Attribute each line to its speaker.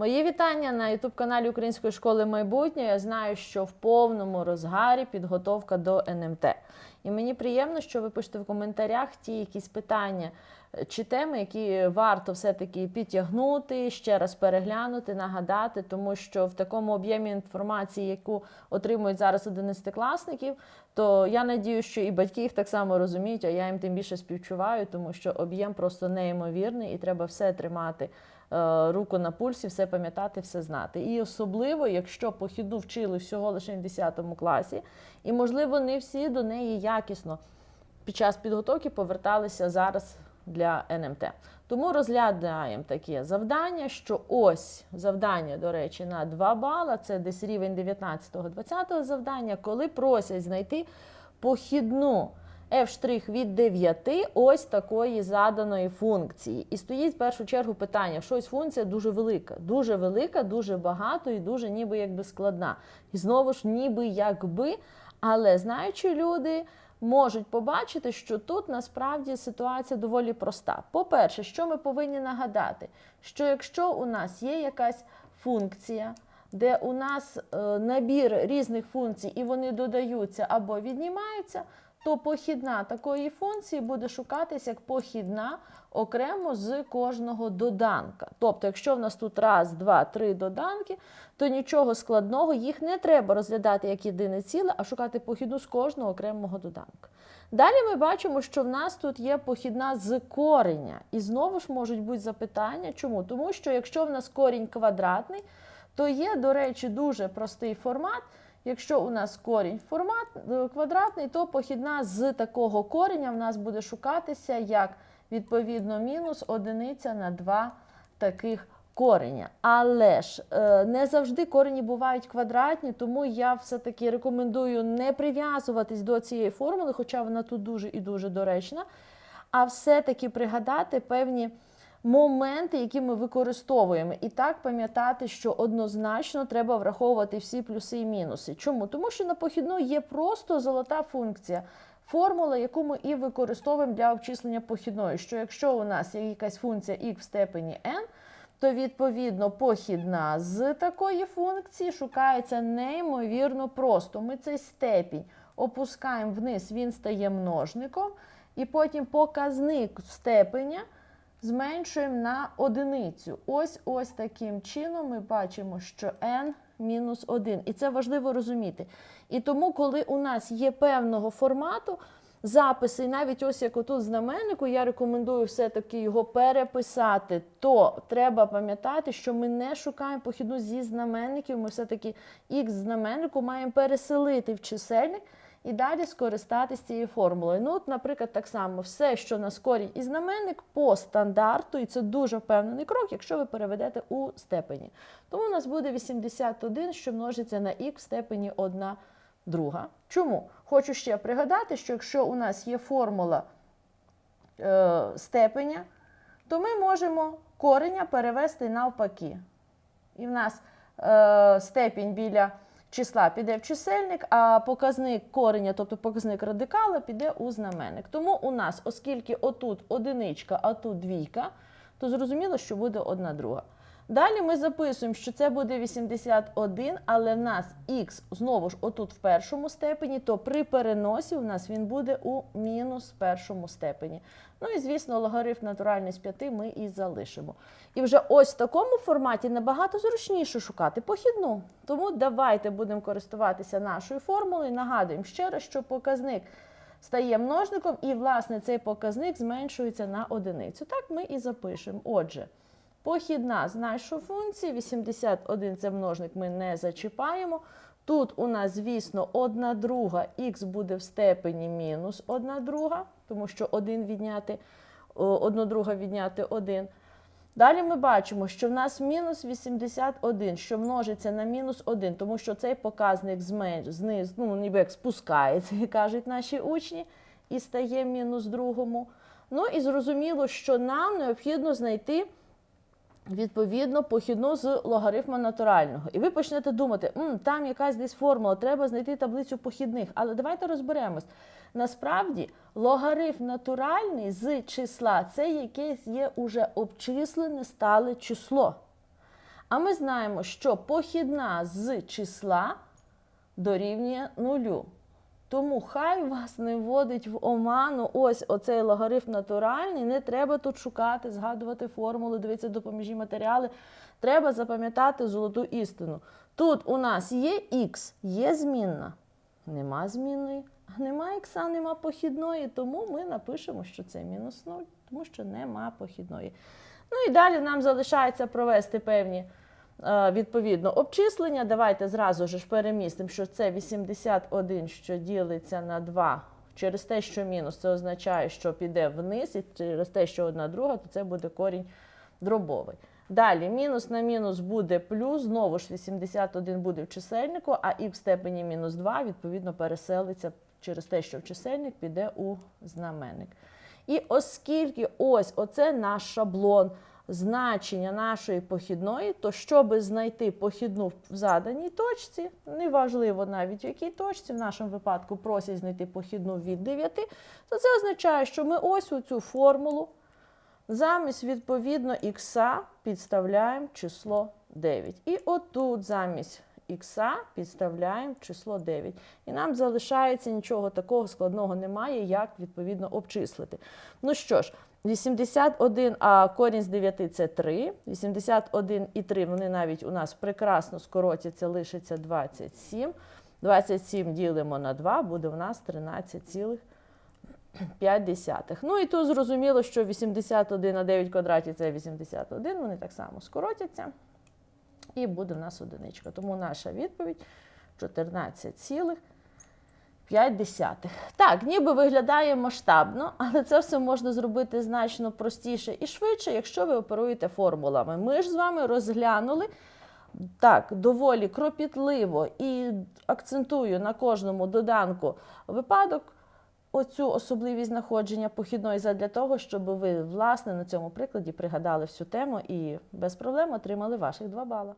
Speaker 1: Мої вітання на youtube каналі Української школи майбутнього. Я знаю, що в повному розгарі підготовка до НМТ. І мені приємно, що ви пишете в коментарях ті якісь питання е, чи теми, які варто все-таки підтягнути, ще раз переглянути, нагадати, тому що в такому об'ємі інформації, яку отримують зараз 11-класників, то я надію, що і батьки їх так само розуміють, а я їм тим більше співчуваю, тому що об'єм просто неймовірний і треба все тримати е, руку на пульсі, все пам'ятати, все знати. І особливо, якщо похідну вчили всього лише в 10 класі, і, можливо, не всі до неї якісно під час підготовки поверталися зараз для НМТ. Тому розглядаємо таке завдання, що ось завдання, до речі, на 2 бала, це десь рівень 19-20 завдання, коли просять знайти похідну f' від 9 ось такої заданої функції. І стоїть в першу чергу питання, що ось функція дуже велика, дуже велика, дуже багато і дуже ніби якби складна. І знову ж ніби якби, але знаючи люди. Можуть побачити, що тут насправді ситуація доволі проста. По-перше, що ми повинні нагадати, що якщо у нас є якась функція, де у нас е, набір різних функцій і вони додаються або віднімаються, то похідна такої функції буде шукатися як похідна окремо з кожного доданка. Тобто, якщо в нас тут раз, два, три доданки, то нічого складного, їх не треба розглядати як єдине ціле, а шукати похідну з кожного окремого доданка. Далі ми бачимо, що в нас тут є похідна з кореня. І знову ж можуть бути запитання. Чому? Тому що якщо в нас корінь квадратний, то є, до речі, дуже простий формат. Якщо у нас корінь формат е, квадратний, то похідна з такого кореня в нас буде шукатися як відповідно мінус одиниця на два таких кореня. Але ж е, не завжди корені бувають квадратні, тому я все-таки рекомендую не прив'язуватись до цієї формули, хоча вона тут дуже і дуже доречна, а все-таки пригадати певні моменти, які ми використовуємо. І так пам'ятати, що однозначно треба враховувати всі плюси і мінуси. Чому? Тому що на похідну є просто золота функція. Формула, яку ми і використовуємо для обчислення похідної, що якщо у нас є якась функція x в степені n, то відповідно похідна з такої функції шукається неймовірно просто. Ми цей степінь опускаємо вниз, він стає множником, і потім показник степеня зменшуємо на одиницю. Ось ось таким чином ми бачимо, що n мінус 1. І це важливо розуміти. І тому, коли у нас є певного формату записи, і навіть ось як отут знаменнику, я рекомендую все-таки його переписати, то треба пам'ятати, що ми не шукаємо похідну зі знаменників, ми все-таки х знаменнику маємо переселити в чисельник. І далі скористатися цією формулою. Ну, от, наприклад, так само все, що на корінь і знаменник по стандарту, і це дуже впевнений крок, якщо ви переведете у степені. Тому у нас буде 81, що множиться на х в степені 1 друга. Чому? Хочу ще пригадати, що якщо у нас є формула е, степеня, то ми можемо кореня перевести навпаки. І в нас е, степінь біля числа піде в чисельник, а показник кореня, тобто показник радикала, піде у знаменник. Тому у нас, оскільки отут одиничка, а тут двійка, то зрозуміло, що буде одна друга. Далі ми записуємо, що це буде 81, але в нас х знову ж отут в першому степені, то при переносі у нас він буде у мінус першому степені. Ну і, звісно, логарифм натуральний з 5 ми і залишимо. І вже ось в такому форматі набагато зручніше шукати похідну. Тому давайте будемо користуватися нашою формулою. Нагадуємо ще раз, що показник стає множником, і, власне, цей показник зменшується на одиницю. Так ми і запишемо. Отже. Похідна з нашої функції, 81 це множник, ми не зачіпаємо. Тут у нас, звісно, 1 друга, х буде в степені мінус 1 друга, тому що 1 відняти, 1 друга відняти 1. Далі ми бачимо, що в нас мінус 81, що множиться на мінус 1, тому що цей показник знизу, ну, ніби як спускається, кажуть наші учні, і стає мінус другому. Ну і зрозуміло, що нам необхідно знайти відповідно похідну з логарифма натурального. І ви почнете думати, М, там якась десь формула, треба знайти таблицю похідних. Але давайте розберемось. Насправді, логарифм натуральний з числа це якесь є уже обчислене стале число. А ми знаємо, що похідна з числа дорівнює нулю. Тому хай вас не вводить в оману ось оцей логарифм натуральний. Не треба тут шукати, згадувати формули, дивитися допоміжні матеріали. Треба запам'ятати золоту істину. Тут у нас є х, є змінна, нема змінної, а нема ікса, нема похідної, тому ми напишемо, що це мінус 0, тому що нема похідної. Ну і далі нам залишається провести певні відповідно обчислення. Давайте зразу ж перемістимо, що це 81, що ділиться на 2. Через те, що мінус, це означає, що піде вниз, і через те, що одна друга, то це буде корінь дробовий. Далі мінус на мінус буде плюс, знову ж 81 буде в чисельнику, а х в степені мінус 2 відповідно переселиться через те, що в чисельник піде у знаменник. І оскільки ось оце наш шаблон значення нашої похідної, то щоб знайти похідну в заданій точці, неважливо навіть в якій точці, в нашому випадку просять знайти похідну від 9, то це означає, що ми ось у цю формулу замість відповідно х підставляємо число 9. І отут замість х підставляємо число 9. І нам залишається нічого такого складного немає, як відповідно обчислити. Ну що ж, 81, а корінь з 9 це 3. 81 і 3 вони навіть у нас прекрасно скоротяться, лишиться 27. 27 ділимо на 2, буде у нас 13,5. Ну і тут зрозуміло, що 81 на 9 квадратів це 81, вони так само скоротяться. І буде в нас одиничка. Тому наша відповідь 14,5. Так, ніби виглядає масштабно, але це все можна зробити значно простіше і швидше, якщо ви оперуєте формулами. Ми ж з вами розглянули так, доволі кропітливо і акцентую на кожному доданку випадок. Оцю особливість знаходження похідної задля того, щоб ви власне на цьому прикладі пригадали всю тему і без проблем отримали ваших 2 бала.